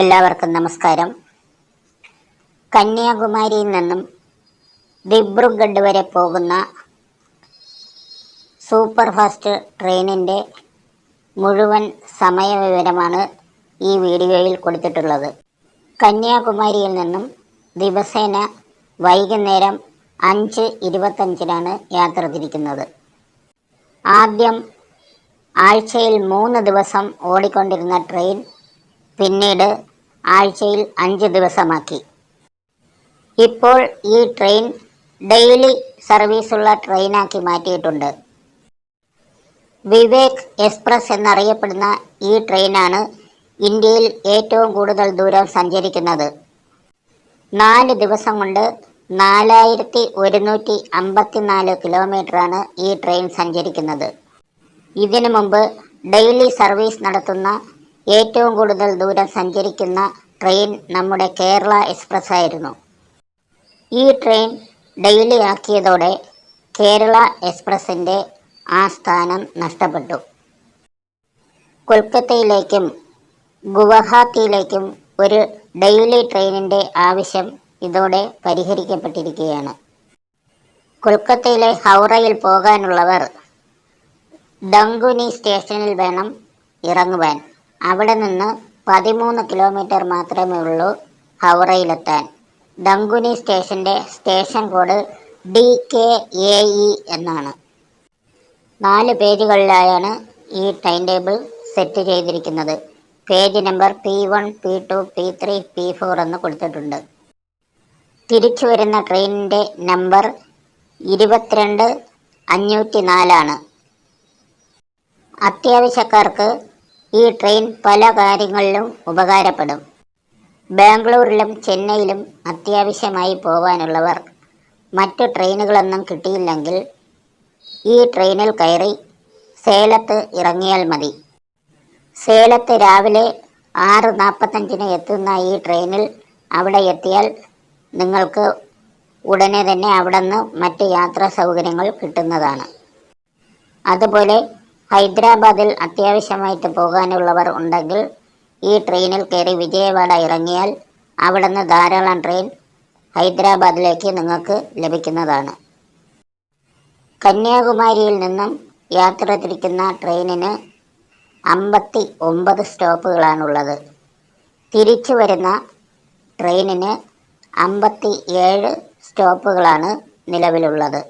എല്ലാവർക്കും നമസ്കാരം. കന്യാകുമാരിയിൽ നിന്നും ദിബ്രുഗഡ് വരെ പോകുന്ന സൂപ്പർ ഫാസ്റ്റ് ട്രെയിനിന്റെ മുഴുവൻ സമയവിവരമാണ് ഈ വീഡിയോയിൽ കൊടുത്തിട്ടുള്ളത്. കന്യാകുമാരിയിൽ നിന്നും ദിവസേന വൈകുന്നേരം അഞ്ച് ഇരുപത്തഞ്ചിനാണ് യാത്ര തിരിക്കുന്നത്. ആദ്യം ആഴ്ചയിൽ മൂന്ന് ദിവസം ഓടിക്കൊണ്ടിരുന്ന ട്രെയിൻ പിന്നീട് ആഴ്ചയിൽ അഞ്ച് ദിവസമാക്കി. ഇപ്പോൾ ഈ ട്രെയിൻ ഡെയിലി സർവീസുള്ള ട്രെയിനാക്കി മാറ്റിയിട്ടുണ്ട്. വിവേക് എക്സ്പ്രസ് എന്നറിയപ്പെടുന്ന ഈ ട്രെയിനാണ് ഇന്ത്യയിൽ ഏറ്റവും കൂടുതൽ ദൂരം സഞ്ചരിക്കുന്നത്. നാല് ദിവസം കൊണ്ട് നാലായിരത്തി ഒരുന്നൂറ്റി അമ്പത്തിനാല് കിലോമീറ്ററാണ് ഈ ട്രെയിൻ സഞ്ചരിക്കുന്നത്. ഇതിനു മുമ്പ് ഡെയിലി സർവീസ് നടത്തുന്ന ഏറ്റവും കൂടുതൽ ദൂരം സഞ്ചരിക്കുന്ന ട്രെയിൻ നമ്മുടെ കേരള എക്സ്പ്രസ് ആയിരുന്നു ഈ ട്രെയിൻ ഡെയിലി ആക്കിയതോടെ കേരള എക്സ്പ്രസിന്റെ ആ സ്ഥാനം നഷ്ടപ്പെട്ടു. കൊൽക്കത്തയിലേക്കും ഗുവഹാത്തിയിലേക്കും ഒരു ഡെയിലി ട്രെയിനിന്റെ ആവശ്യം ഇതോടെ പരിഹരിക്കപ്പെട്ടിരിക്കുകയാണ്. കൊൽക്കത്തയിലെ ഹൗറയിൽ പോകാനുള്ളവർ ഡങ്കുനി സ്റ്റേഷനിൽ വേണം ഇറങ്ങുവാൻ. അവിടെ നിന്ന് പതിമൂന്ന് കിലോമീറ്റർ മാത്രമേ ഉള്ളൂ ഹൗറയിലെത്താൻ. ദങ്കുനി സ്റ്റേഷന്റെ station code D K A E എന്നാണ്. നാല് പേജുകളിലായാണ് ഈ ടൈം ടേബിൾ സെറ്റ് ചെയ്തിരിക്കുന്നത്. Page number P one P two P three P four എന്ന് കൊടുത്തിട്ടുണ്ട്. തിരിച്ചു വരുന്ന ട്രെയിനിന്റെ നമ്പർ ഇരുപത്തിരണ്ട് അഞ്ഞൂറ്റി നാലാണ് അത്യാവശ്യക്കാർക്ക് ഈ ട്രെയിൻ പല കാര്യങ്ങളിലും ഉപകാരപ്പെടും. ബാംഗ്ലൂരിലും ചെന്നൈയിലും അത്യാവശ്യമായി പോകാനുള്ളവർ മറ്റു ട്രെയിനുകളൊന്നും കിട്ടിയില്ലെങ്കിൽ ഈ ട്രെയിനിൽ കയറി സേലത്ത് ഇറങ്ങിയാൽ മതി. സേലത്ത് രാവിലെ ആറ് നാൽപ്പത്തഞ്ചിന് എത്തുന്ന ഈ ട്രെയിനിൽ അവിടെ എത്തിയാൽ നിങ്ങൾക്ക് ഉടനെ തന്നെ അവിടെ നിന്ന് മറ്റ് യാത്രാ സൗകര്യങ്ങൾ കിട്ടുന്നതാണ്. അതുപോലെ ഹൈദരാബാദിൽ അത്യാവശ്യമായിട്ട് പോകാനുള്ളവർ ഉണ്ടെങ്കിൽ ഈ ട്രെയിനിൽ കയറി വിജയവാഡ ഇറങ്ങിയാൽ അവിടുന്ന് ധാരാളം ട്രെയിൻ ഹൈദരാബാദിലേക്ക് നിങ്ങൾക്ക് ലഭിക്കുന്നതാണ്. കന്യാകുമാരിയിൽ നിന്നും യാത്ര തിരിക്കുന്ന ട്രെയിനിന് അമ്പത്തി ഒമ്പത് സ്റ്റോപ്പുകളാണുള്ളത്. തിരിച്ചു വരുന്ന ട്രെയിനിന് അമ്പത്തി ഏഴ് സ്റ്റോപ്പുകളാണ് നിലവിലുള്ളത്.